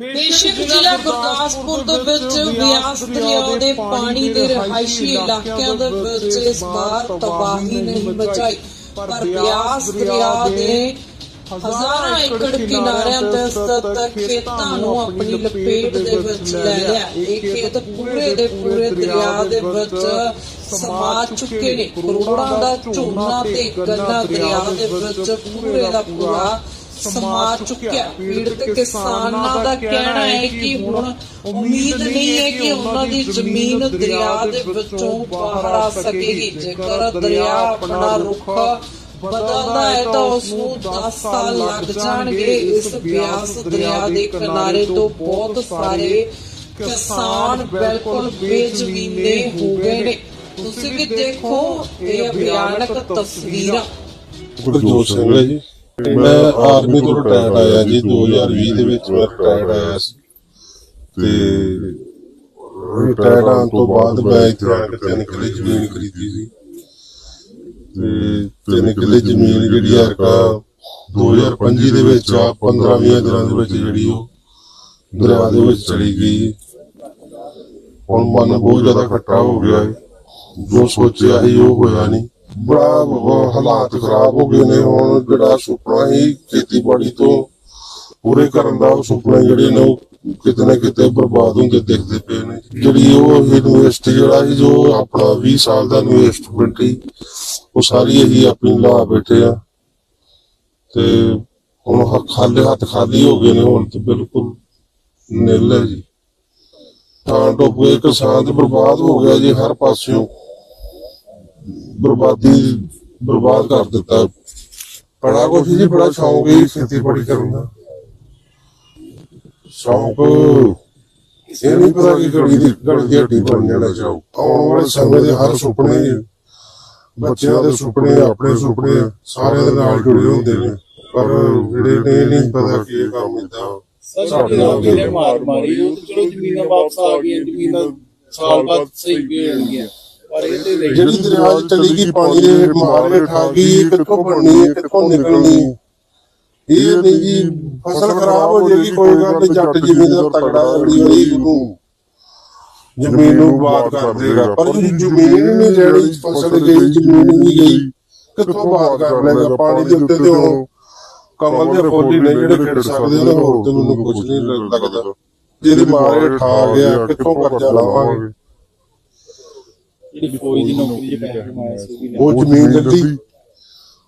ਬੇਸ਼ੱਕ ਜ਼ਿਲ੍ਹਾ ਗੁਰਦਾਸਪੁਰ ਦੇ ਵਿੱਚ ਬਿਆਸ ਦਰਿਆ ਦੇ ਪਾਣੀ ਦੇ ਰਿਹਾਇਸ਼ੀ ਇਲਾਕਿਆਂ ਦੇ ਵਿੱਚ ਇਸ ਵਾਰ ਤਬਾਹੀ ਨਹੀਂ ਮਚਾਈ। ਪਰ ਬਿਆਸ ਦਰਿਆ ਦੇ ਹਜ਼ਾਰਾਂ ਏਕੜ ਕਿਨਾਰਿਆਂ ਤੇ ਸਥਿਤ ਖੇਤਾਂ ਨੂੰ ਆਪਣੀ ਲਪੇਟ ਦੇ ਵਿੱਚ ਲੈ ਲਿਆ। ਇਹ ਖੇਤ ਪੂਰੇ ਦੇ ਪੂਰੇ ਦਰਿਆ ਦੇ ਵਿੱਚ ਸਮਾ ਚੁੱਕੇ ਨੇ। ਕਰੋੜਾਂ ਦਾ ਝੋਨਾ ਤੇ ਗੰਨਾ ਦਰਿਆ ਦੇ ਵਿੱਚ ਪੂਰੇ ਦਾ ਪੂਰਾ ਸਮਾ ਚੁੱਕਿਆ। ਪੀੜਤ ਕਿਸਾਨਾਂ ਦਾ ਕਹਿਣਾ ਹੈ ਕਿ ਹੁਣ ਉਮੀਦ ਨਹੀਂ ਹੈ ਕਿ ਉਹਨਾਂ ਦੀ ਜ਼ਮੀਨ ਦਰਿਆ ਦੇ ਵਿੱਚੋਂ ਬਾਹਰ ਆ ਸਕੇਗੀ। ਜੇਕਰ ਦਰਿਆ ਆਪਣਾ ਰੁਖ ਬਦਲਦਾ ਹੈ ਤਾਂ ਉਸ ਨੂੰ 10 ਸਾਲ ਲੱਗ ਜਾਣਗੇ। ਇਸ ਬਿਆਸ ਦਰਿਆ ਦੇ ਕਿਨਾਰੇ ਤੋਂ ਬਹੁਤ ਸਾਰੇ ਕਿਸਾਨ ਬਿਲਕੁਲ ਬੇਜ਼ਮੀਨੇ ਹੋ ਗਏ ਨੇ। ਤੁਸੀਂ ਵੀ ਦੇਖੋ ਇਹ ਭਿਆਨਕ ਤਸਵੀਰਾਂ। ਗੁਰਜੋਤ ਸਿੰਘ ਹੈ ਜੀ। ਮੈਂ ਆਰਮੀ ਤੋਂ ਰਿਟਾਇਰਡ ਆਇਆ ਜੀ 2020 ਦੇ ਵਿੱਚ ਮੈਂ ਰਿਟਾਇਰਡ ਆਇਆ ਸੀ। ਤੇ ਰਿਟਾਇਰਡ ਆਉਣ ਤੋਂ ਬਾਅਦ ਮੈਂ ਇੱਥੇ ਆ ਕੇ ਤਿੰਨ ਕਿੱਲੇ ਜ਼ਮੀਨ ਖਰੀਦੀ ਸੀ। ਤੇ ਤਿੰਨ ਕਿੱਲੇ ਜ਼ਮੀਨ ਜਿਹੜੀ ਹੈ ਕਾ 2025 ਦੇ ਵਿੱਚ ਆ 15-20 ਦਿਨਾਂ ਦੇ ਵਿੱਚ ਜਿਹੜੀ ਉਹ ਦਰਿਆ ਦੇ ਵਿੱਚ ਚਲੀ ਗਈ। ਹੁਣ ਮਨ ਬਹੁਤ ਜ਼ਿਆਦਾ ਖੱਟਾ ਹੋ ਗਿਆ ਹੈ ਜੋ ਸੋਚਿਆ ਸੀ ਉਹ ਹੋਇਆ ਨਹੀਂ। ਬੜਾ ਬ- ਹਾਲਾਤ ਖਰਾਬ ਹੋ ਗਏ ਨੇ, ਹੁਣ ਜਿਹੜਾ ਸੁਪਨਾ ਸੀ, ਖੇਤੀਬਾੜੀ ਤੋਂ ਪੂਰੇ ਕਰਨ ਦਾ ਉਹ ਸੁਪਨੇ ਜਿਹੜੇ ਨੇ ਉਹ ਕਿਤੇ ਨਾ ਕਿਤੇ ਬਰਬਾਦ ਹੁੰਦੇ ਦਿਖਦੇ ਪਏ ਨੇ। ਜਿਹੜੀ ਉਹ ਇਨਵੈਸਟ ਜਿਹੜਾ ਸੀ, ਜੋ ਆਪਣਾ 20 ਸਾਲ ਦਾ ਇਨਵੈਸਟਮੈਂਟ ਸੀ, ਉਹ ਸਾਰੀ ਅਸੀਂ ਆਪਣੀ ਲਾ ਬੈਠੇ ਆ। ਤੇ ਹੁਣ ਹ- ਖਾਲੀ ਹੱਥ ਖਾਲੀ ਹੋ ਗਏ ਨੇ, ਹੁਣ ਤੇ ਬਿਲਕੁਲ ਨਿਲ ਹੈ। ਜੀ ਤਾਂ ਡੁੱਬ ਗਏ ਕਿਸਾਨ ਤੇ ਬਰਬਾਦ ਹੋ ਗਿਆ ਜੀ ਹਰ ਪਾਸਿਓਂ। ਬਰਬਾਦੀ ਬਰਬਾਦ ਕਰ ਦਿੱਤਾ। ਬੜਾ ਕੁਛ ਜੀ ਬੜਾ ਸ਼ੌਂਕ ਹੈ ਖੇਤੀਬਾੜੀ ਕਰਨ ਦਾ। ਸ਼ੌਂਕ ਇਹ ਨਹੀਂ ਪਤਾ ਕਿ ਘੜੀ ਦੀ ਘੜੀ ਦੀ ਹੱਡੀ ਬਣ ਜਾਣਾ ਚਾਹੋ। ਆਉਣ ਵਾਲੇ ਸਮੇਂ ਦੇ ਹਰ ਸੁਪਨੇ ਬੱਚਿਆਂ ਦੇ ਸੁਪਨੇ ਆਪਣੇ ਸੁਪਨੇ ਸਾਰਿਆਂ ਦੇ ਨਾਲ ਜੁੜੇ ਹੁੰਦੇ ਨੇ। ਪਰ ਜਿਹੜੇ ਨੇ ਨਹੀਂ ਪਤਾ ਕਿ ਇਹ ਕੰਮ ਇਦਾਂ ਸਾਡੇ ਨਾਲ ਮਾਰ ਮਾਰੀ ਉਹ ਚਲੋ ਜ਼ਮੀਨਾਂ ਵਾਪਸ ਆ ਗਈਆਂ ਜ਼ਮੀਨਾਂ ਸਾਲ ਬਾਅਦ ਸਹੀ ਹੋਣਗੀਆਂ ਪਰ ਨਹੀਂ ਜਿਹੜੀ ਦਰਿਆ ਚਲੀ ਗਈ ਪਾਣੀ ਦੇ ਮਾਰ ਹੇਠ ਆ ਗਈ ਇਹ ਕਿੱਥੋਂ ਬਣਨੀ ਹੈ ਕਿੱਥੋਂ ਨਿਕਲਣੀ? ਇਹ ਨਹੀਂ ਜੀ ਫਸਲ ਖਰਾਬ ਹੋ ਜਾਏਗੀ ਕੋਈ ਗੱਲ ਨਹੀਂ ਜੱਟ ਜ਼ਿਮੀਂਦਾਰ ਤਗੜਾ ਨੂੰ ਜ਼ਮੀਨ ਨੂੰ ਬਾਤ ਕਰ ਦੇਗਾ ਪਰ ਜਿਹੜੀ ਜ਼ਮੀਨ ਨਹੀਂ ਜਿਹੜੀ ਫਸਲ ਗਈ ਜ਼ਮੀਨ ਨਹੀਂ ਗਈ ਕਿੱਥੋਂ ਬਾਤ ਕਰ ਲੇਗਾ ਪਾਣੀ ਦੇ ਉੱਤੇ ਤੇ ਕਮਲ ਦੇ ਫੁੱਲ ਹੀ ਨੇ ਜਿਹੜੇ ਖਿੜ ਸਕਦੇ ਨੇ ਹੋਰ ਤੇ ਮੈਨੂੰ ਕੁਝ ਨਹੀਂ ਲੱਗਦਾ। ਜਿਹਦੀ ਮਾਰ ਆ ਗਿਆ ਕਿੱਥੋਂ ਕਰਜ਼ਾ ਲਾਵਾਂਗੇ? ਜਿਹੜੀ ਫੌਜ ਦੀ ਨੌਕਰੀ ਜੇ ਪੈਸੇ ਕਮਾਏ ਸੀ ਉਹ ਵੀ ਲੈ ਉਹ ਜ਼ਮੀਨ ਲੱਗੀ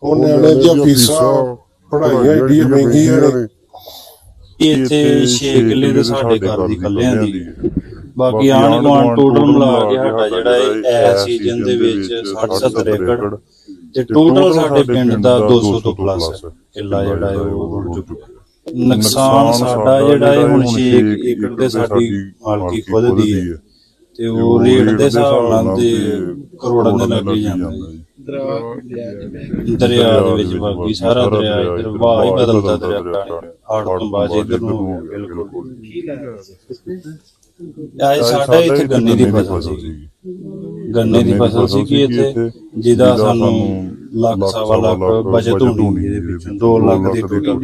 ਉਹ ਨਿਆਣੇ ਦੀਆਂ ਫੀਸਾਂ ਪੜ੍ਹਾਈਆਂ ਏਡੀਆਂ ਮਹਿੰਗੀਆਂ ਨੇ। ਇੱਥੇ 6 ਕਿੱਲੇ ਦੇ ਸਾਡੇ ਘਰ ਦੀ ਕੱਲਿਆਂ ਦੀ ਬਾਕੀ ਆਣ ਗੁਆਂਢ ਟੋਟਲ ਮਿਲਾ ਕੇ ਸਾਡਾ ਜਿਹੜਾ ਇਹ ਸੀਜ਼ਨ ਦੇ ਵਿੱਚ 60 70 ਏਕੜ ਤੇ ਟੋਟਲ ਸਾਡੇ ਪਿੰਡ ਦਾ 200 ਤੋਂ ਪਲੱਸ ਕਿੱਲਾ ਜਿਹੜਾ ਉਹ ਰੁੜ ਚੁੱਕਾ ਨੁਕਸਾਨ ਸਾਡਾ ਜਿਹੜਾ ਹੈ ਹੁਣ 6 ਏਕੜ ਦੇ ਸਾਡੀ ਮਾਲਕੀ ਖੁਦ ਦੀ ਹੈ। ਤੇ ਉਹ ਰੇਟ ਦੇ ਹਿਸਾਬ ਨਾਲ ਤੇ ਕਰੋੜਾਂ ਦੇ ਲੱਗ ਜਾਂਦਾ ਜੀ। ਦਰਿਆ ਦੇ ਵਿੱਚ ਬਾਕੀ ਸਾਰਾ ਦਰਿਆ ਇਧਰ ਵਾਹ ਹੀ ਬਦਲਦਾ ਦਰਿਆ ਹੜ ਤੋਂ ਬਾਅਦ ਇਧਰ ਨੂੰ ਬਿਲਕੁਲ। ਆਏ ਸਾਡਾ ਇੱਥੇ ਗੰਨੇ ਦੀ ਫਸਲ ਸੀ। ਗੰਨੇ ਦੀ ਫਸਲ ਸੀ ਕਿ ਇੱਥੇ ਜਿਹਦਾ ਸਾਨੂੰ ਲੱਖ ਸਵਾ ਲੱਖ ਬਚਤ ਹੋਣੀ ਇਹਦੇ ਵਿੱਚੋਂ। 2 ਲੱਖ ਦੀ ਟੋਟਲ।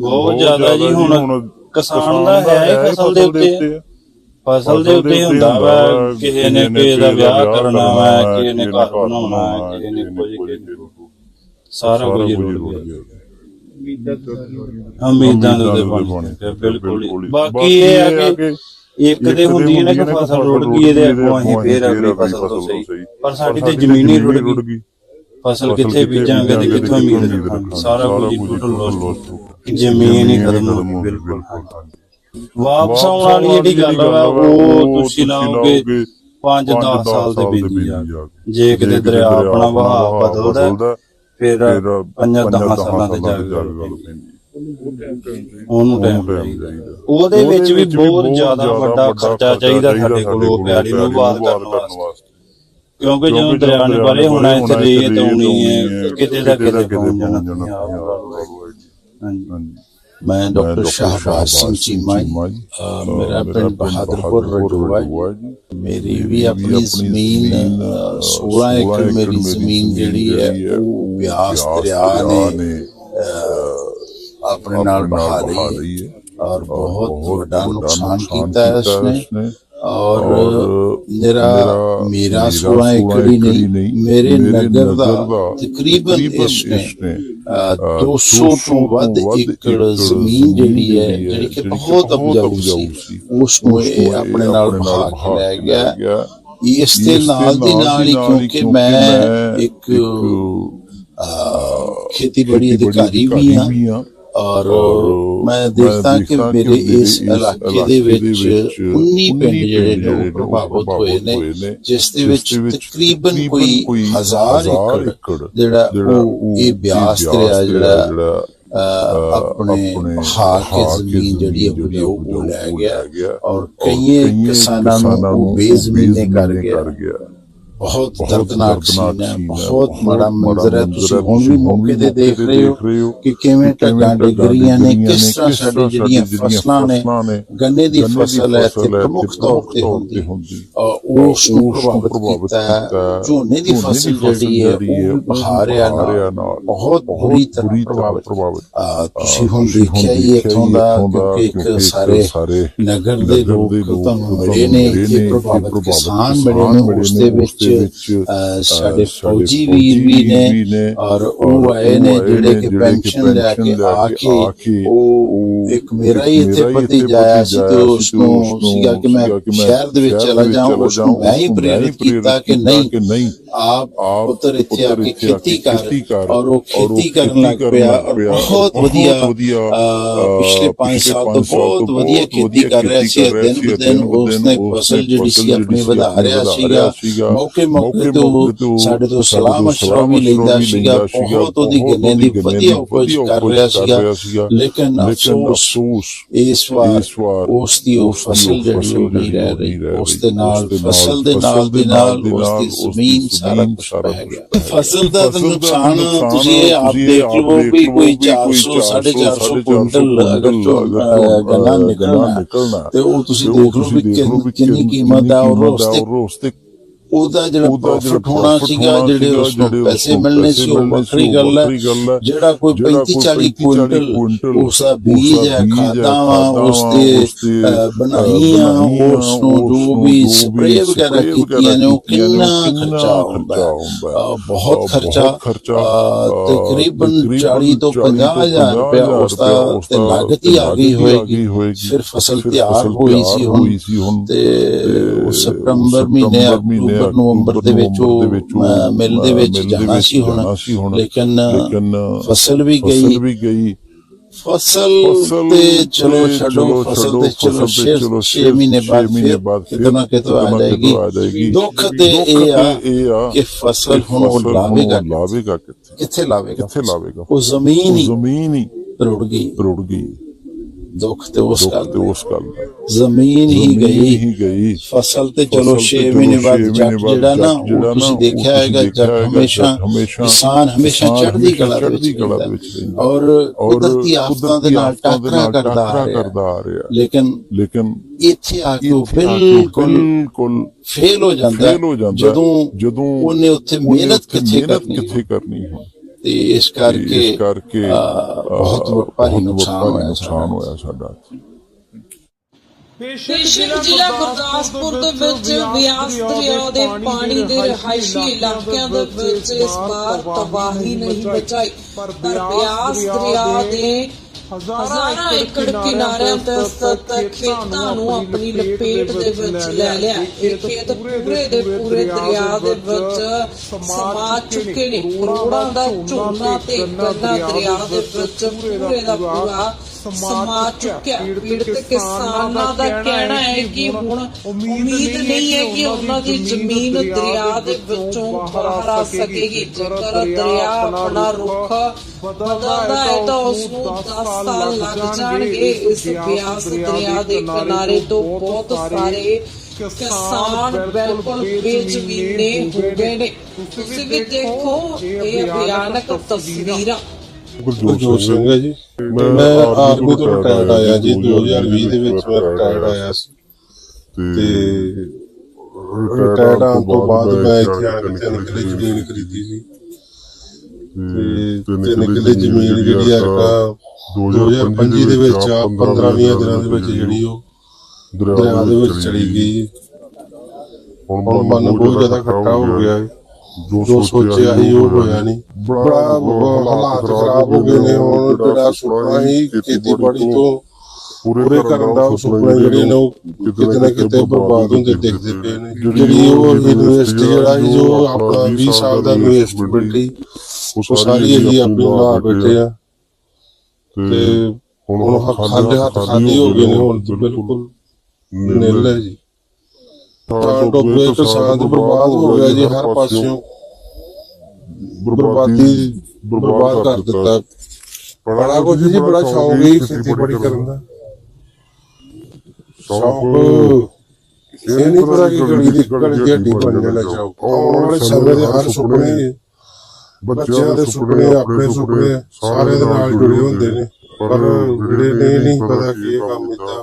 ਬਹੁਤ ਜ਼ਿਆਦਾ ਜੀ ਹੁਣ ਕਿਸਾਨ ਦਾ ਹੀ ਫਸਲ ਦੇ ਉੱਤੇ ਫਸਲ ਦੇ ਉੱਤੇ ਹੁੰਦਾ ਵਾ ਕਿਸੇ ਨੇ ਕਿਸੇ ਦਾ ਵਿਆਹ ਕਰਨਾ ਵਾ ਕਿਸੇ ਨੇ ਘਰ ਬਣਾਉਣਾ ਹੈ, ਕਿਸੇ ਨੇ ਕੁਝ ਕਿਸੇ ਨੇ ਸਾਰਾ ਕੁਝ ਰੁੜ ਗਿਆ ਉਮੀਦਾਂ ਤਾਂ ਦੇ ਉੱਤੇ ਬਣ ਗਿਆ ਬਿਲਕੁਲ ਹੀ। ਬਾਕੀ ਇਹ ਹੈ ਕਿ ਇੱਕ ਤੇ ਹੁੰਦੀ ਹੈ ਨਾ ਕਿ ਫਸਲ ਰੁੜ ਗਈ ਇਹਦੇ ਅੱਗੋਂ ਅਸੀਂ ਫੇਰ ਅਗਲੀ ਫਸਲ ਤੋਂ ਸਹੀ। ਪਰ ਸਾਡੀ ਤੇ ਜ਼ਮੀਨ ਹੀ ਰੁੜ ਗਈ। ਫਸਲ ਕਿੱਥੇ ਬੀਜਾਂਗੇ ਤੇ ਕਿੱਥੋਂ ਉਮੀਦ ਰੱਖਾਂਗੇ? ਸਾਰਾ ਕੁਝ ਟੋਟਲ ਲੋਸ ਜ਼ਮੀਨ ਹੀ ਖਤਮ ਹੋ ਗਈ। ਬਿਲਕੁਲ ਵਾਪਸ ਆਉਣ ਵਾਲੀ ਜਿਹੜੀ ਗੱਲ ਵਾ ਉਹ ਤੁਸੀਂ ਲਾਓਗੇ 5-10 ਸਾਲ ਦੇ ਬੀਜੀ ਜਾ ਜੇ ਕਿਤੇ ਦਰਿਆ ਆਪਣਾ ਵਹਾਅ ਬਦਲਦਾ ਫਿਰ 5-10 ਸਾਲਾਂ ਤੇ ਜਾ ਕੇ ਉਹਨੂੰ ਟਾਈਮ ਚਾਹੀਦਾ। ਉਹਦੇ ਵਿੱਚ ਵੀ ਬਹੁਤ ਜ਼ਿਆਦਾ ਵੱਡਾ ਖਰਚਾ ਚਾਹੀਦਾ ਸਾਡੇ ਕੋਲ ਉਹ ਪਿਆਰੀ ਨੂੰ ਬਾਤ ਕਰਨ ਵਾਸਤੇ। ਕਿਉਂਕਿ ਜਦੋਂ ਦਰਿਆ ਨੇ ਬਾਰੇ ਹੋਣਾ ਇੱਥੇ ਰੇਤ ਆਉਣੀ ਹੈ ਕਿਤੇ ਦਾ ਕਿਤੇ ਪਹੁੰਚ ਜਾਣਾ ਹਾਂਜੀ। ਮੈਂ ਡਾਕਟਰ ਸ਼ਾਹਬਾਜ਼ ਸਿੰਘ ਚੀਮਾ ਜੀ। ਅਹ ਮੇਰਾ ਪਿੰਡ ਬਹਾਦਰਪੁਰ ਰਜੂਆ ਜੀ। ਮੇਰੀ ਵੀ ਆਪਣੀ ਜ਼ਮੀਨ ਅਹ, 16 ਏਕੜ ਮੇਰੀ ਜ਼ਮੀਨ ਜਿਹੜੀ ਹੈ ਉਹ ਬਿਆਸ ਦਰਿਆ ਨੇ ਅਹ, ਆਪਣੇ ਨਾਲ ਬਹਾ ਲਈ ਹੈ ਔਰ ਬਹੁਤ ਵੱਡਾ ਨੁਕਸਾਨ ਕੀਤਾ ਹੈ ਇਸਨੇ ਔਰ ਮੇਰਾ ਮੇਰਾ 16 ਏਕੜ ਹੀ ਨਹੀਂ ਮੇਰੇ ਨਗਰ ਦਾ ਤਕਰੀਬਨ ਇਸਨੇ ਅਹ, 200 ਤੋਂ ਵੱਧ ਏਕੜ ਜ਼ਮੀਨ ਜਿਹੜੀ ਹੈ ਜਿਹੜੀ ਕਿ ਬਹੁਤ ਉਪਜਾਊ ਸੀ। ਉਸ ਨੂੰ ਇਹ ਆਪਣੇ ਨਾਲ ਬਹਾ ਕੇ ਲੈ ਗਿਆ। ਇਸ ਦੇ ਨਾਲ ਦੀ ਨਾਲ ਹੀ ਕਿਉਂਕਿ ਮੈਂ ਇੱਕ ਖੇਤੀਬਾੜੀ ਅਧਿਕਾਰੀ ਵੀ ਹਾਂ। ਔਰ ਮੈਂ ਦੇਖਦਾ ਕਿ ਮੇਰੇ ਇਸ ਇਲਾਕੇ ਦੇ ਵਿੱਚ 19 ਪਿੰਡ ਜਿਹੜੇ ਨੇ ਪ੍ਰਭਾਵਿਤ ਹੋਏ ਨੇ ਜਿਸ ਦੇ ਵਿੱਚ ਤਕਰੀਬਨ ਕੋਈ ਹਜ਼ਾਰ ਏਕੜ ਜਿਹੜਾ ਉਹ ਇਹ ਬਿਆਸ ਦਰਿਆ ਜਿਹੜਾ ਆਪਣੇ ਬਹਾ ਕੇ ਜ਼ਮੀਨ ਜਿਹੜੀ ਹੈ ਉਹ ਲੈ ਗਿਆ ਔਰ ਕਈ ਕਿਸਾਨਾਂ ਨੂੰ ਬੇਜ਼ਮੀਨੇ ਕਰ ਗਿਆ। ਬਹੁਤ ਦਰਦਨਾਕ ਸੀਨ ਹੈ ਬਹੁਤ ਮਾੜਾ ਮੰਜ਼ਰ ਹੈ। ਤੁਸੀਂ ਹੁਣ ਵੀ ਮੌਕੇ ਤੇ ਦੇਖ ਰਹੇ ਹੋ ਕਿ ਕਿਵੇਂ ਟੱਗਾਂ ਡਿੱਗ ਰਹੀਆਂ ਨੇ ਕਿਸ ਤਰ੍ਹਾਂ ਸਾਡੀ ਜਿਹੜੀਆਂ ਫਸਲਾਂ ਨੇ ਗੰਨੇ ਦੀ ਫਸਲ ਹੈ ਤੇ ਪ੍ਰਮੁੱਖ ਤੌਰ ਤੇ ਹੁੰਦੀ ਉਸ ਨੂੰ ਪ੍ਰਭਾਵਿਤ ਕੀਤਾ। ਝੋਨੇ ਦੀ ਫਸਲ ਜਿਹੜੀ ਹੈ ਉਹ ਬਹਾਰਿਆ ਨਾਲ ਬਹੁਤ ਬੁਰੀ ਤਰ੍ਹਾਂ ਪ੍ਰਭਾਵਿਤ। ਤੁਸੀਂ ਹੁਣ ਦੇਖਿਆ ਹੀ ਇੱਥੋਂ ਦਾ ਕਿਉਂਕਿ ਸਾਰੇ ਨਗਰ ਦੇ ਲੋਕ ਤੁਹਾਨੂੰ ਮਿਲੇ ਨੇ ਕਿ ਪ੍ਰਭਾਵਿਤ ਕਿਸਾਨ ਮਿਲੇ ਨੇ ਉਸ ਦੇ ਵਿੱਚ ਅਹ, ਸਾਡੇ ਫੌਜੀ ਵੀਰ ਵੀ ਨੇ ਔਰ ਉਹ ਆਏ ਨੇ ਜਿਹੜੇ ਕਿ ਪੈਨਸ਼ਨ ਲੈ ਕੇ ਆ ਕੇ ਉਹ ਇੱਕ ਮੇਰਾ ਹੀ ਇੱਥੇ ਪਤੀ ਜਾਇਆ ਸੀ ਤੇ ਉਸ ਨੂੰ ਸੀਗਾ ਕਿ ਮੈਂ ਸ਼ਹਿਰ ਦੇ ਵਿੱਚ ਚਲਾ ਜਾਵਾਂ ਉਸ ਨੂੰ ਮੈਂ ਹੀ ਪ੍ਰੇਰਿਤ ਕੀਤਾ ਕਿ ਨਹੀਂ। ਆਪ ਪੁੱਤਰ ਇੱਥੇ ਆ ਕੇ ਖੇਤੀ ਕਰ ਔਰ ਉਹ ਖੇਤੀ ਕਰਨ ਲੱਗ ਪਿਆ ਔਰ ਬਹੁਤ ਵਧੀਆ ਅਹ, ਪਿਛਲੇ 5 ਸਾਲ ਤੋਂ ਬਹੁਤ ਵਧੀਆ ਖੇਤੀ ਕਰ ਰਿਹਾ ਸੀ ਦਿਨ ਬ ਦਿਨ ਉਸਨੇ ਫਸਲ ਜਿਹੜੀ ਸੀ ਆਪਣੀ ਵਧਾ ਰਿਹਾ ਸੀਗਾ ਮੌਕੇ ਮੌਕੇ ਤੋਂ ਸਾਡੇ ਤੋਂ ਸਲਾਹ ਮਸ਼ਵਰਾ ਵੀ ਲੈਂਦਾ ਸੀਗਾ ਬਹੁਤ ਉਹਦੀ ਗੰਨੇ ਦੀ ਵਧੀਆ ਉਪਜ ਕਰ ਰਿਹਾ ਸੀਗਾ ਲੇਕਿਨ ਅਫਸੋਸ ਇਸ ਵਾਰ ਉਸ ਦੀ ਉਹ ਫਸਲ ਜਿਹੜੀ ਉਹ ਨਹੀਂ ਰਹਿ ਰਹੀ ਉਸ ਦੇ ਨਾਲ ਫਸਲ ਦੇ ਨਾਲ ਦੇ ਨਾਲ ਉਸ ਦੀ ਜ਼ਮੀਨ ਸਾਰਾ ਕੁਝ ਬਹਿ ਗਿਆ। ਫਸਲ ਦਾ ਤਾਂ ਨੁਕਸਾਨ ਤੁਸੀਂ ਇਹ ਆਪ ਦੇਖ ਲਵੋ ਵੀ ਕੋਈ 400 450 ਕੁਇੰਟਲ ਅਗਰ ਗੰਨਾ ਨਿਕਲਣਾ। ਤੇ ਉਹ ਤੁਸੀਂ ਦੇਖ ਲਓ ਵੀ ਕਿੰਨ- ਕਿੰਨੀ ਕੀਮਤ ਆ ਔਰ ਉਸ ਤੇ ਉਹਦਾ ਜਿਹੜਾ ਪ੍ਰੋਫਿਟ ਹੋਣਾ ਸੀਗਾ ਜਿਹੜੇ ਉਸ ਨੂੰ ਪੈਸੇ ਮਿਲਣੇ ਸੀ ਉਹ ਵੱਖਰੀ ਗੱਲ ਹੈ। ਜਿਹੜਾ ਕੋਈ 35 40 ਕੁਇੰਟਲ ਉਸ ਦਾ ਬੀਜ ਹੈ ਖਾਦਾਂ ਉਸ ਦੇ ਬਣਾਈਆਂ ਉਸ ਨੂੰ ਜੋ ਵੀ ਸਪਰੇਅ ਵਗੈਰਾ ਕੀਤੀਆਂ ਨੇ ਉਹ ਕਿੰਨਾ ਖਰਚਾ ਹੁੰਦਾ ਬਹੁਤ ਖਰਚਾ। ਤਕਰੀਬਨ 40 ਤੋਂ 50 ਹਜ਼ਾਰ ਰੁਪਇਆ ਉਸ ਦਾ ਤੇ ਲਾਗਤ ਹੀ ਆ ਗਈ ਹੋਏਗੀ। ਫਿਰ ਫਸਲ ਤਿਆਰ ਹੋਈ ਸੀ ਹੁਣ। ਤੇ ਸਤੰਬਰ ਮਹੀਨੇ ਅਕਤੂਬਰ ਨਵੰਬਰ ਦੇ ਵਿੱਚ ਉਹ ਮਿਲ ਦੇ ਵਿੱਚ ਜਾਣਾ ਸੀ ਹੁਣ। ਲੇਕਿਨ ਫਸਲ ਵੀ ਗਈ। ਫਸਲ ਤੇ ਚਲੋ ਛੱਡੋ ਫਸਲ ਤੇ ਚਲੋ 6 ਮਹੀਨੇ ਬਾਅਦ ਫਿਰ ਕਿਤੇ ਨਾ ਕਿਤੇ ਆ ਜਾਏਗੀ। ਦੁੱਖ ਤੇ ਇਹ ਆ ਕਿ ਫਸਲ ਹੁਣ ਉਹ ਲਾਵੇਗਾ ਲਾਵੇਗਾ ਕਿੱਥੇ? ਕਿੱਥੇ ਲਾਵੇਗਾ? ਕਿੱਥੇ ਲਾਵੇਗਾ? ਉਹ ਜ਼ਮੀਨ ਹੀ ਜ਼ਮੀਨ ਹੀ ਰੁੜ ਗਈ। ਰੁੜ ਗਈ। ਦੁੱਖ ਤੇ ਉਸ ਦੁੱਖ ਗੱਲ ਤੇ ਦਾ। ਉਸ ਗੱਲ ਦਾ ਜ਼ਮੀਨ ਹੀ ਜ਼ਮੀਨ ਗਈ ਹੀ ਗਈ ਫਸਲ ਤੇ ਚਲੋ ਫਸਲ 6 ਤੇ ਮਹੀਨੇ ਚਲੋ ਬਾਅਦ ਛੇ ਜੱਟ ਮਹੀਨੇ ਜਿਹੜਾ ਨਾ ਬਾਅਦ ਜਿਹੜਾ ਉਹ ਤੁਸੀਂ ਨਾ, ਦੇਖਿਆ ਉਹ ਹੈਗਾ ਤੁਸੀਂ ਜੱਟ ਦੇਖਿਆ ਹਮੇਸ਼ਾ ਹੈਗਾ, ਹਮੇਸ਼ਾ ਕਿਸਾਨ ਹਮੇਸ਼ਾ ਕਿਸਾਨ ਚੜ੍ਹਦੀ ਕਲਾ ਦੇ ਚੜ੍ਹਦੀ ਵਿੱਚ ਕਲਾ ਰਹਿੰਦਾ ਦੇ ਵਿੱਚ ਰਹਿੰਦਾ। ਔਰ ਕੁਦਰਤੀ ਆਫਤਾਂ ਦੇ ਨਾਲ ਟਾਕਰਾ ਕਰਦਾ ਤੇ ਇਸ ਕਰਕੇ ਇਸ ਕਰਕੇ ਅਹ, ਬਹੁਤ ਭਾਰੀ ਨੁਕਸਾਨ ਹੋਇਆ ਸਾਡਾ। ਬੇਸ਼ੱਕ ਜ਼ਿਲ੍ਹਾ ਗੁਰਦਾਸਪੁਰ ਦੇ ਵਿੱਚ ਬਿਆਸ ਦਰਿਆ ਦੇ ਪਾਣੀ ਦੇ ਰਿਹਾਇਸ਼ੀ ਇਲਾਕਿਆਂ ਦੇ ਵਿੱਚ ਇਸ ਵਾਰ ਤਬਾਹੀ ਨਹੀਂ ਬਚਾਈ ਪਰ ਬਿਆਸ ਦਰਿਆ ਦੇ ਹਜ਼ਾਰਾਂ ਏਕੜ ਕਿਨਾਰਿਆਂ ਤੇ ਸਥਿਤ ਖੇਤਾਂ ਨੂੰ ਆਪਣੀ ਲਪੇਟ ਦੇ ਵਿੱਚ ਲੈ ਲਿਆ। ਇਹ ਖੇਤ ਪੂਰੇ ਦੇ ਪੂਰੇ ਦਰਿਆ ਦੇ ਵਿੱਚ ਸਮਾ ਚੁੱਕੇ ਨੇ। ਕਰੋੜਾਂ ਦਾ ਝੋਨਾ ਤੇ ਗੰਨਾ ਦਰਿਆ ਦੇ ਵਿੱਚ ਪੂਰੇ ਦਾ ਪੂਰਾ ਸਮਾ ਚੁੱਕਿਆ ਪੀੜਤ ਕਿਸਾਨਾਂ ਦਾ ਕਹਿਣਾ ਹੈ ਕਿ ਹੁਣ ਉਮੀਦ ਨਹੀਂ ਹੈ ਕਿ ਉਹਨਾਂ ਦੀ ਜ਼ਮੀਨ ਦਰਿਆ ਦੇ ਵਿੱਚੋਂ ਬਾਹਰ ਆ ਸਕੇਗੀ। ਜੇਕਰ ਦਰਿਆ ਆਪਣਾ ਰੁਖ ਬਦਲਦਾ ਹੈ ਤਾਂ ਉਸ ਨੂੰ 10 ਸਾਲ ਲੱਗ ਜਾਣਗੇ। ਇਸ ਬਿਆਸ ਦਰਿਆ ਦੇ ਕਿਨਾਰੇ ਤੋਂ ਬਹੁਤ ਸਾਰੇ ਕਿਸਾਨ ਬਿਲਕੁਲ ਬੇਜ਼ਮੀਨੇ ਹੋ ਗਏ ਨੇ। ਤੁਸੀਂ ਵੀ ਦੇਖੋ ਇਹ ਭਿਆਨਕ ਤਸਵੀਰਾਂ। ਗੁਰਜੋਤ ਸਿੰਘ ਹੈ ਜੀ। ਮੈਂ ਆਰਮੀ ਤੋਂ ਰਿਟਾਇਰਡ ਆਇਆ ਜੀ 2020 ਦੇ ਵਿੱਚ ਮੈਂ ਰਿਟਾਇਰਡ ਆਇਆ ਸੀ। ਤੇ ਰਿਟਾਇਰਡ ਆਉਣ ਤੋਂ ਬਾਅਦ ਮੈਂ ਇੱਥੇ ਆ ਕੇ ਤਿੰਨ ਕਿੱਲੇ ਜ਼ਮੀਨ ਖਰੀਦੀ ਸੀ। ਤੇ ਤਿੰਨ ਕਿੱਲੇ ਜ਼ਮੀਨ ਜਿਹੜੀ ਆ ਰਕਾ 2025 ਦੇ ਵਿੱਚ ਆ 15-20 ਦਿਨਾਂ ਦੇ ਵਿੱਚ ਜਿਹੜੀ ਉਹ ਦਰਿਆ ਦੇ ਵਿੱਚ ਚਲੀ ਗਈ। ਹੁਣ ਮਨ ਬਹੁਤ ਜ਼ਿਆਦਾ ਖੱਟਾ ਹੋ ਗਿਆ। ਹੈ। ਜੋ ਸੋਚਿਆ ਸੀ ਉਹ ਹੋਇਆ ਨਹੀਂ। ਬੜਾ ਹਾਲਾਤ ਖਰਾਬ ਹੋ ਗਏ ਨੇ। ਹੁਣ ਜਿਹੜਾ ਸੁਪਨਾ ਹੀ ਖੇਤੀਬਾੜੀ ਤੋਂ ਪੂਰੇ ਕਰਨ ਦਾ ਸੁਪਨਾ ਜਿਹੜੇ ਨੇ ਉਹ ਕਿਤੇ ਨਾ ਕਿਤੇ ਬਰਬਾਦ ਹੁੰਦੇ ਦਿਖਦੇ ਪਏ ਨੇ। ਜਿਹੜੀ ਉਹ ਇਨਵੈਸਟ ਜਿਹੜਾ ਜੋ ਆਪਣਾ 20 ਸਾਲ ਦਾ ਇਨਵੈਸਟਮੈਂਟ ਸੀ ਉਹ ਸਾਰੀ ਅਸੀਂ ਆਪਣੀ ਲਾ ਬੈਠੇ ਆ ਤੇ ਹੁਣ ਹੱਥ ਖਾਲੀ ਹੋ ਗਏ ਨੇ ਹੁਣ ਬਿਲਕੁਲ ਨਿਲ ਹੈ ਜੀ। ਤਾਂ ਕਿਸਾਨ ਬਰਬਾਦ ਹੋ ਗਿਆ ਜੀ ਹਰ ਪਾਸਿਓਂ ਬਰਬਾਦੀ ਬਰਬਾਦ ਕਰ ਦਿੱਤਾ। ਬੜਾ ਕੁਝ ਜੀ ਬੜਾ ਸ਼ੌਂਕ ਹੈ ਖੇਤੀਬਾੜੀ ਕਰਨ ਦਾ। ਸ਼ੌਂਕ ਇਹ ਨਹੀਂ ਪਤਾ ਕਿ ਗੜੀ ਦੀ ਗੜੀ ਦੀ ਹੱਡੀ ਬਣ ਜਾਣਾ ਚਾਹੋ ਆਉਣ ਵਾਲੇ ਸਮੇਂ ਦੇ ਹਰ ਸੁਪਨੇ ਬੱਚਿਆਂ ਦੇ ਸੁਪਨੇ ਆਪਣੇ ਸੁਪਨੇ ਸਾਰੇ ਦੇ ਨਾਲ ਜੁੜੇ ਹੁੰਦੇ ਨੇ। ਪਰ ਜਿਹੜੇ ਨਹੀਂ ਪਤਾ ਕਿ ਇਹ ਕੰਮ ਇਦਾਂ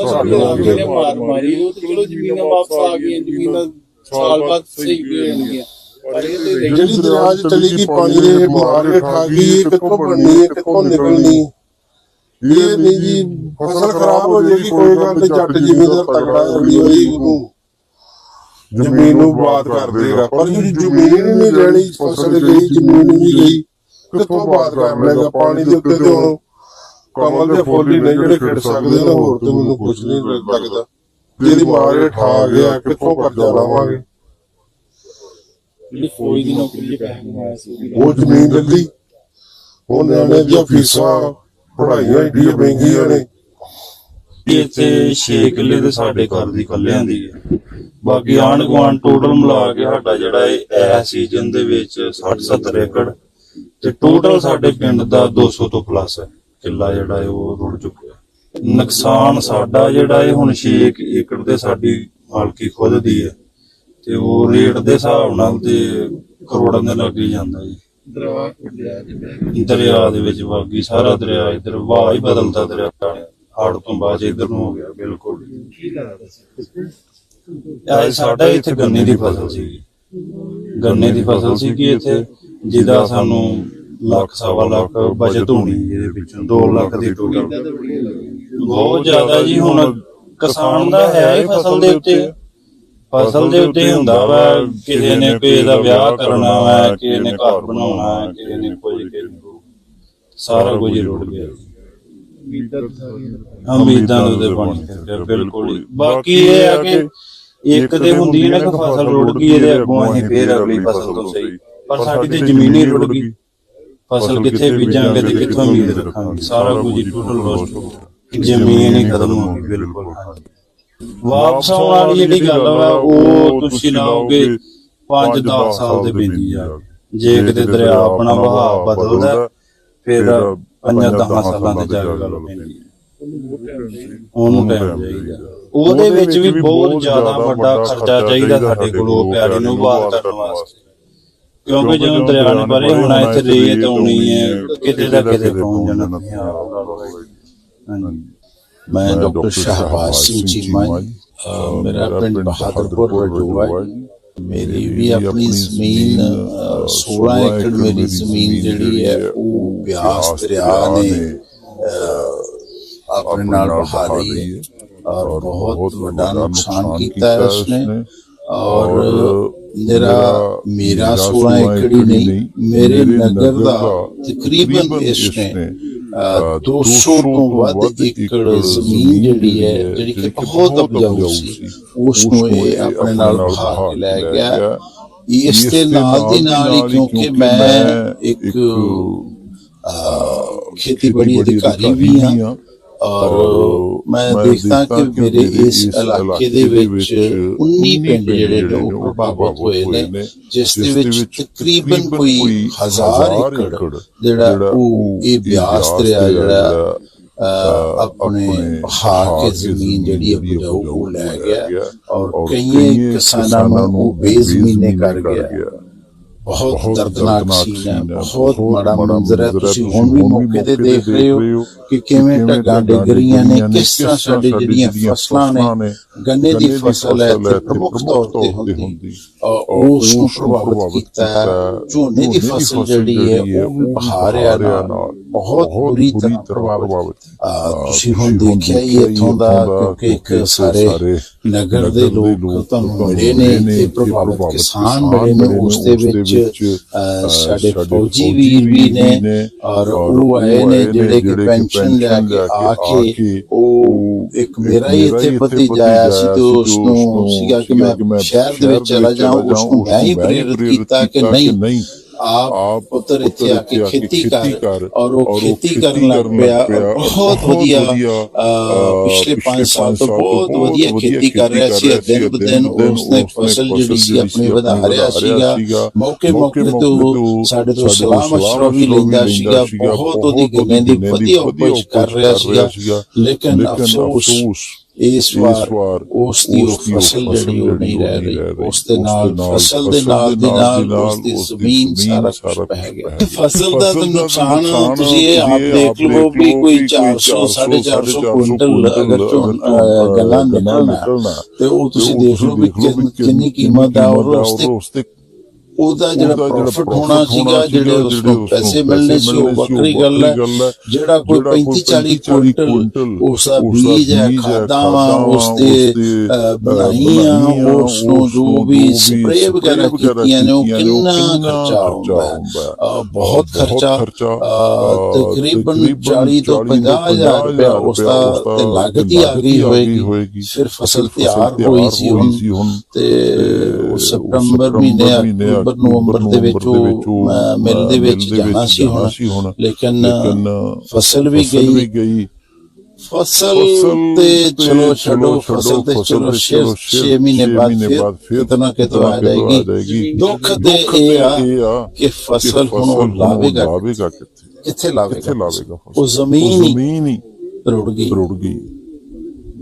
ਸਾਡੇ ਨਾਲ ਜਿਹੜੇ ਮਾਰ ਮਾਰੀ ਉਹ ਤੇ ਚਲੋ ਜ਼ਮੀਨਾਂ ਵਾਪਸ ਆ ਗਈਆਂ ਜ਼ਮੀਨਾਂ ਸਾਲ ਬਾਅਦ ਸਹੀ ਹੋਣਗੀਆਂ ਪਰ ਇਹ ਤੇ ਜਿਹੜੀ ਦਰਿਆ 'ਚ ਚਲੀ ਗਈ ਪਾਣੀ ਦੇ ਮਾਰ ਕੇ ਖਾ ਗਈ ਇਹ ਕਿੱਥੋਂ ਬਣਨੀ ਹੈ ਕਿੱਥੋਂ ਨਿਕਲਣੀ? ਇਹ ਨਹੀਂ ਜੀ ਫਸਲ ਖਰਾਬ ਹੋ ਜਾਏਗੀ ਕੋਈ ਗੱਲ ਨਹੀਂ ਜੱਟ ਜ਼ਿਮੀਂਦਾਰ ਤਗੜਾ ਹੋਈ ਹੋਈ ਉਹਨੂੰ। ਜ਼ਮੀਨ ਨੂੰ ਬਾਤ ਕਰ ਦੇਗਾ ਪਰ ਜਿਹੜੀ ਜ਼ਮੀਨ ਹੀ ਨਹੀਂ ਲੈਣੀ ਫਸਲ ਗਈ ਜ਼ਮੀਨ ਵੀ ਗਈ ਕਿੱਥੋਂ ਬਾਤ ਕਰ ਲੇਗਾ ਪਾਣੀ ਦੇ ਉੱਤੇ ਤੇ ਕਮਲ ਦੇ ਫੁੱਲ ਹੀ ਨੇ ਜਿਹੜੇ ਖਿੜ ਸਕਦੇ ਨੇ ਹੋਰ ਤੇ ਮੈਨੂੰ ਕੁਝ ਨਹੀਂ ਲੱਗਦਾ। ਜਿਹਦੀ ਮਾਰ ਹੇਠ ਆ ਗਿਆ ਕਿੱਥੋਂ ਕਰਜ਼ਾ ਲਾਵਾਂਗੇ? ਜਿਹੜੀ ਫੌਜ ਦੀ ਨੌਕਰੀ ਪੈਸੇ ਕਮਾਇਆ ਸੀ ਉਹ ਜ਼ਮੀਨ ਲੱਲੀ ਉਹ ਨਿਆਣੇ ਦੀਆਂ ਫੀਸਾਂ ਪੜ੍ਹਾਈਆਂ ਏਡੀਆਂ ਮਹਿੰਗੀਆਂ ਨੇ। ਇੱਥੇ 6 ਕਿੱਲੇ ਤੇ ਸਾਡੇ ਘਰ ਦੀ ਕੱਲਿਆਂ ਦੀ ਹੈ। ਬਾਕੀ ਆਂਢ ਗੁਆਂਢ ਟੋਟਲ ਮਿਲਾ ਕੇ ਸਾਡਾ ਜਿਹੜਾ ਇਹ ਐ ਸੀਜ਼ਨ ਦੇ ਵਿੱਚ 60 70 ਏਕੜ ਤੇ ਟੋਟਲ ਸਾਡੇ ਪਿੰਡ ਦਾ 200 ਤੋਂ ਪਲੱਸ ਹੈ। ਕਿੱਲਾ ਜਿਹੜਾ ਹੈ ਉਹ ਰੁੜ ਚੁੱਕਿਆ। ਨੁਕਸਾਨ ਸਾਡਾ ਜਿਹੜਾ ਇਹ ਹੁਣ 6 ਏਕੜ ਤੇ ਸਾਡੀ ਮਾਲਕੀ ਖੁਦ ਦੀ ਹੈ ਤੇ ਉਹ ਰੇਟ ਦੇ ਹਿਸਾਬ ਨਾਲ ਤੇ ਕਰੋੜਾਂ ਦੇ ਲੱਗ ਹੀ ਜਾਂਦਾ ਜੀ। ਦਰਿਆ ਦੇ ਵਿੱਚ ਵਾਗੀ ਸਾਰਾ ਦਰਿਆ ਇਧਰ ਵਾਹ ਹੀ ਬਦਲਦਾ ਦਰਿਆ ਹੜ ਤੋਂ ਬਾਅਦ ਇਧਰ ਨੂੰ ਹੋ ਗਿਆ ਬਿਲਕੁਲ। ਇਹ ਸਾਡਾ ਇੱਥੇ ਗੰਨੇ ਦੀ ਫਸਲ ਸੀ। ਗੰਨੇ ਦੀ ਫਸਲ ਸੀ ਕਿ ਇੱਥੇ ਜਿਹਦਾ ਸਾਨੂੰ ਲੱਖ ਸਵਾ ਲੱਖ ਬਚਤ ਹੋਣੀ ਇਹਦੇ ਵਿੱਚੋਂ 2 ਲੱਖ ਦੀ ਟੋਟਲ ਬਹੁਤ ਜ਼ਿਆਦਾ ਜੀ ਹੁਣ ਕਿਸਾਨ ਦਾ ਹੈ ਹੀ ਫਸਲ ਦੇ ਉੱਤੇ। ਫਸਲ ਦੇ ਉੱਤੇ ਹੁੰਦਾ ਵਾ, ਕਿਸੇ ਨੇ ਕਿਸੇ ਦਾ ਵਿਆਹ ਕਰਨਾ ਵਾ, ਕਿਸੇ ਨੇ ਘਰ ਬਣਾਉਣਾ ਹੈ ਕਿਸੇ ਨੇ। ਕੁਝ ਸਾਰਾ ਕੁਝ ਰੁੜ ਗਿਆ। ਉਮੀਦਾਂ ਦੇ ਉੱਤੇ ਪਾਣੀ ਫਿਰ ਬਿਲਕੁਲ ਬਾਕੀ ਇਹ ਹੈ ਕਿ ਇੱਕ ਤੇ ਹੁੰਦੀ ਹੈ ਨਾ ਕਿ ਫਸਲ ਰੁੜ ਗਈ, ਇਹਦੇ ਅੱਗੋਂ ਅਸੀਂ ਫੇਰ ਅਗਲੀ ਫਸਲ ਤੋਂ ਸਹੀ। ਪਰ ਸਾਡੀ ਤੇ ਜ਼ਮੀਨ ਹੀ ਰੁੜ ਗਈ। ਫਸਲ ਕਿੱਥੇ ਬੀਜਾਂਗੇ ਤੇ ਕਿੱਥੋਂ ਉਮੀਦ ਰੱਖਾਂਗੇ ਸਾਰਾ ਕੁਝ ਟੋਟਲ ਲੋਸਟ ਹੋ ਗਿਆ ਜ਼ਮੀਨ ਹੀ ਖਤਮ ਹੋ ਗਈ ਬਿਲਕੁਲ ਵਾਪਸ ਆਉਣ ਵਾਲੀ ਜਿਹੜੀ ਗੱਲ ਵਾ ਉਹ ਤੁਸੀਂ ਲਾਓਗੇ 5-10 ਸਾਲ ਦੇ ਬੀਜੀ ਜਾ ਜੇ ਕਿਤੇ ਦਰਿਆ ਆਪਣਾ ਵਹਾਅ ਬਦਲਦਾ ਫਿਰ 5-10 ਸਾਲਾਂ ਤੇ ਜਾ ਕੇ ਗੱਲ ਪੈਂਦੀ ਉਹਨੂੰ ਟਾਈਮ ਚਾਹੀਦਾ। ਉਹਦੇ ਵਿੱਚ ਵੀ ਬਹੁਤ ਜ਼ਿਆਦਾ ਵੱਡਾ ਖਰਚਾ ਚਾਹੀਦਾ ਸਾਡੇ ਕੋਲ ਉਹ ਪਿਆਰੇ ਨੂੰ ਬਾਤ ਕਰਨ ਵਾਸਤੇ। ਕਿਉਂਕਿ ਜਦੋਂ ਦਰਿਆ ਨੇ ਭਰੇ ਹੋਣਾ ਇੱਥੇ ਰੇਤ ਆਉਣੀ ਹੈ ਕਿਤੇ ਦਾ ਕਿਤੇ ਪਹੁੰਚ ਜਾਣਾ ਹਾਂਜੀ। ਮੈਂ ਡਾਕਟਰ ਸ਼ਾਹਬਾਜ਼ ਸਿੰਘ ਚੀਮਾ ਮੇਰਾ ਪਿੰਡ ਬਹਾਦਰਪੁਰ ਰਜੂਆ ਮੇਰੀ ਵੀ ਆਪਣੀ ਜ਼ਮੀਨ 16 ਏਕੜ ਮੇਰੀ ਜ਼ਮੀਨ ਜਿਹੜੀ ਹੈ ਉਹ ਬਿਆਸ ਦਰਿਆ ਨੇ ਆਪਣੇ ਨਾਲ ਬਹਾ ਲਈ ਔਰ ਬਹੁਤ ਵੱਡਾ ਨੁਕਸਾਨ ਕੀਤਾ ਹੈ ਉਸਨੇ। ਔਰ ਮੇਰਾ ਮੇਰਾ 16 ਏਕੜ ਹੀ ਨਹੀਂ ਮੇਰੇ ਨਗਰ ਦਾ ਤਕਰੀਬਨ ਇਸਨੇ ਅ, 200 ਤੋਂ ਵੱਧ ਏਕੜ ਜ਼ਮੀਨ ਜਿਹੜੀ ਹੈ ਜਿਹੜੀ ਕਿ ਬਹੁਤ ਉਪਜਾਊ ਸੀ ਉਸ ਨੂੰ ਇਹ ਆਪਣੇ ਨਾਲ ਬਹਾ ਕੇ ਲੈ ਗਿਆ ਇਸ ਦੇ ਨਾਲ ਦੀ ਨਾਲ ਹੀ ਕਿਉਂਕਿ ਮੈਂ ਇੱਕ ਅ, ਖੇਤੀਬਾੜੀ ਅਧਿਕਾਰੀ ਵੀ ਹਾਂ ਔਰ ਮੈਂ ਦੇਖਦਾ ਕਿ ਮੇਰੇ ਇਸ ਇਲਾਕੇ ਦੇ ਵਿੱਚ 19 ਪਿੰਡ ਜਿਹੜੇ ਨੇ ਉਹ ਪ੍ਰਭਾਵਿਤ ਹੋਏ ਨੇ ਜਿਸ ਦੇ ਵਿੱਚ ਤਕਰੀਬਨ ਕੋਈ 1000 ਏਕੜ ਜਿਹੜਾ ਉਹ ਇਹ ਬਿਆਸ ਦਰਿਆ ਜਿਹੜਾ ਆਪਣੇ ਬਹਾ ਕੇ ਜ਼ਮੀਨ ਜਿਹੜੀ ਉਪਜਾਊ ਉਹ ਲੈ ਗਿਆ ਔਰ ਕਈ ਕਿਸਾਨਾਂ ਨੂੰ ਉਹ ਬੇਜ਼ਮੀਨੇ ਕਰ ਗਿਆ। ਬਹੁਤ ਦਰਦਨਾਕ ਸੀਨ ਹੈ ਬਹੁਤ ਮਾੜਾ ਮੰਜ਼ਰ ਹੈ। ਤੁਸੀਂ ਹੁਣ ਵੀ ਮੌਕੇ ਤੇ ਦੇਖ ਰਹੇ ਹੋ ਕਿ ਕਿਵੇਂ ਢੱਗਾਂ ਡਿੱਗ ਰਹੀਆਂ ਨੇ ਕਿਸ ਤਰ੍ਹਾਂ ਸਾਡੀ ਜਿਹੜੀਆਂ ਫਸਲਾਂ ਨੇ ਗੰਨੇ ਦੀ ਫਸਲ ਹੈ ਤੇ ਪ੍ਰਮੁੱਖ ਤੌਰ ਤੇ ਹੁੰਦੀ ਉਸ ਨੂੰ ਪ੍ਰਭਾਵਿਤ ਕੀਤਾ। ਝੋਨੇ ਦੀ ਫਸਲ ਜਿਹੜੀ ਹੈ ਉਹ ਵੀ ਬਹਾਰਿਆ ਨਾਲ ਬਹੁਤ ਬੁਰੀ ਤਰ੍ਹਾਂ ਪ੍ਰਭਾਵਿਤ ਤੁਸੀਂ ਹੁਣ ਦੇਖਿਆ ਹੀ ਇੱਥੋਂ ਦਾ ਕਿਉਂਕਿ ਇੱਕ ਸਾਰੇ ਨਗਰ ਦੇ ਲੋਕ ਤੁਹਾਨੂੰ ਮਿਲੇ ਨੇ ਤੇ ਪ੍ਰਭਾਵਿਤ ਕਿਸਾਨ ਮਿਲੇ ਨੇ ਉਸ ਦੇ ਵਿੱਚ ਸਾਡੇ ਫੌਜੀ ਵੀਰ ਵੀ ਨੇ ਔਰ ਉਹ ਆਏ ਨੇ ਜਿਹੜੇ ਕਿ ਪੈਨਸ਼ਨ ਲੈ ਕੇ ਆ ਕੇ ਉਹ ਇੱਕ ਮੇਰਾ ਹੀ ਇੱਥੇ ਭਤੀਜਾ ਆਇਆ ਸੀ ਤੇ ਉਸ ਨੂੰ ਸੀਗਾ ਕਿ ਮੈਂ ਸ਼ਹਿਰ ਦੇ ਵਿੱਚ ਚਲਾ ਜਾਵਾਂ ਉਸ ਨੂੰ ਮੈਂ ਹੀ ਪ੍ਰੇਰਿਤ ਕੀਤਾ ਕਿ ਨਹੀਂ। ਆਪ ਪੁੱਤਰ ਇੱਥੇ ਆ ਕੇ ਖੇਤੀ ਕਰ ਔਰ ਉਹ ਖੇਤੀ ਕਰਨ ਲੱਗ ਪਿਆ ਔਰ ਬਹੁਤ ਵਧੀਆ ਅਹ, ਪਿਛਲੇ 5 ਸਾਲ ਤੋਂ ਬਹੁਤ ਵਧੀਆ ਖੇਤੀ ਕਰ ਰਿਹਾ ਸੀ ਦਿਨ ਬ ਦਿਨ ਉਸਨੇ ਫਸਲ ਜਿਹੜੀ ਸੀ ਆਪਣੀ ਵਧਾ ਰਿਹਾ ਸੀਗਾ ਮੌਕੇ ਮੌਕੇ ਤੇ ਉਹ ਸਾਡੇ ਤੋਂ ਸਲਾਮ ਅਸ਼ਰਾ ਵੀ ਲੈਂਦਾ ਸੀਗਾ ਬਹੁਤ ਉਹਦੀ ਗੰਨੇ ਦੀ ਵਧੀਆ ਉਪਜ ਕਰ ਰਿਹਾ ਸੀਗਾ ਲੇਕਿਨ ਅਫਸੋਸ ਇਸ ਵਾਰ ਉਸ ਦੀ ਉਹ ਫਸਲ ਜਿਹੜੀ ਉਹ ਨਹੀਂ ਰਹਿ ਰਹੀ ਉਸ ਦੇ ਨਾਲ ਫਸਲ ਦੇ ਨਾਲ ਦੇ ਨਾਲ ਉਸ ਦੀ ਜ਼ਮੀਨ ਸਾਰਾ ਕੁਝ ਬਹਿ ਗਿਆ ਫਸਲ ਦਾ ਤਾਂ ਨੁਕਸਾਨ ਤੁਸੀਂ ਇਹ ਆਪ ਦੇਖ ਲਵੋ ਵੀ ਕੋਈ 400 450 ਕੁਇੰਟਲ ਅਗਰ ਝੋਨ ਅਹ, ਗੰਨਾ ਨਿਕਲਣਾ ਤੇ ਉਹ ਤੁਸੀਂ ਦੇਖ ਲਓ ਵੀ ਕਿੰਨ- ਕਿੰਨੀ ਕੀਮਤ ਆ ਔਰ ਉਸ ਤੇ ਉਹਦਾ ਜਿਹੜਾ ਪ੍ਰੋਫਿਟ ਹੋਣਾ ਸੀਗਾ ਜਿਹੜੇ ਉਸ ਨੂੰ ਪੈਸੇ ਮਿਲਣੇ ਸੀ ਉਹ ਵੱਖਰੀ ਗੱਲ ਹੈ। ਜਿਹੜਾ ਕੋਈ 35 40 ਕੁਇੰਟਲ ਉਸ ਦਾ ਬੀਜ ਹੈ ਖਾਦਾਂ ਵਾ ਉਸ ਦੇ ਅਹ, ਬਣਾਈਆਂ ਉਸ ਨੂੰ ਜੋ ਵੀ ਸਪਰੇਅ ਵਗੈਰਾ ਕੀਤੀਆਂ ਨੇ ਉਹ ਕਿੰਨਾ ਖਰਚਾ ਹੁੰਦਾ ਹੈ। ਅਹ, ਬਹੁਤ ਖਰਚਾ ਅਹ, ਤਕਰੀਬਨ 40 ਤੋਂ 50 ਹਜ਼ਾਰ ਰੁਪਇਆ ਉਸ ਦਾ ਤੇ ਲਾਗਤ ਹੀ ਆ ਗਈ ਹੋਏਗੀ। ਫਿਰ ਫਸਲ ਤਿਆਰ ਹੋਈ ਸੀ ਹੁਣ। ਤੇ ਉਹ ਸਤੰਬਰ ਮਹੀਨੇ ਅਕਤੂਬਰ ਨਵੰਬਰ ਦੇ ਵਿੱਚ ਉਹ ਮਿਲ ਦੇ ਵਿੱਚ ਜਾਣਾ ਸੀ ਹੁਣ। ਲੇਕਿਨ ਫਸਲ ਵੀ ਗਈ। ਫਸਲ ਤੇ ਚਲੋ ਛੱਡੋ ਫਸਲ ਤੇ ਚਲੋ 6 ਮਹੀਨੇ ਬਾਅਦ ਫਿਰ ਕਿਤਨਾ ਕਿਤਨਾ ਆ ਜਾਏਗੀ। ਦੁੱਖ ਤੇ ਇਹ ਆ ਕਿ ਫਸਲ ਹੁਣ ਉਹ ਲਾਵੇਗਾ ਕਿੱਥੇ? ਲਾਵੇਗਾ। ਉਹ ਜ਼ਮੀਨ ਹੀ ਰੁੜ ਗਈ। ਰੁੜ ਗਈ।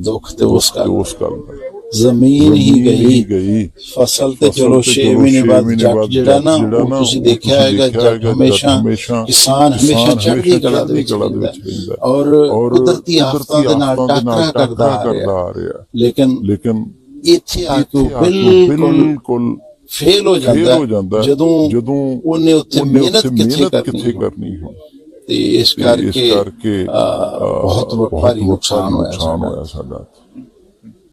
ਦੁੱਖ ਤੇ ਉਸ ਤੇ ਦਾ। ਉਸ ਗੱਲ ਦਾ ਜ਼ਮੀਨ ਹੀ ਗਈ ਗਈ ਫਸਲ ਤੇ ਫਸਲ ਚਲੋ ਤੇ 6 ਚਲੋ ਮਹੀਨੇ ਛੇ ਬਾਅਦ ਮਹੀਨੇ ਜੱਟ ਬਾਅਦ ਜਿਹੜਾ ਨਾ ਜਿਹੜਾ ਉਹ ਨਾ ਤੁਸੀਂ ਉਹ ਦੇਖਿਆ ਤੁਸੀਂ ਹੈਗਾ ਦੇਖਿਆ ਜੱਟ ਹੈਗਾ, ਹਮੇਸ਼ਾ ਹਮੇਸ਼ਾ ਕਿਸਾਨ ਹਮੇਸ਼ਾ ਕਿਸਾਨ ਚੜ੍ਹਦੀ ਹਮੇਸ਼ਾ ਕਲਾ ਦੇ ਵਿੱਚ ਚੜ੍ਹਦੀ ਕਲਾ ਦੇ ਰਹਿੰਦਾ ਵਿੱਚ ਰਹਿੰਦਾ ਹੈ। ਔਰ ਔਰ ਕੁਦਰਤੀ ਆਫਤਾਂ ਦੇ ਨਾਲ ਟਾਕਰਾ ਕਰਦਾ ਆ ਰਿਹਾ ਆ ਰਿਹਾ ਲੇਕਿਨ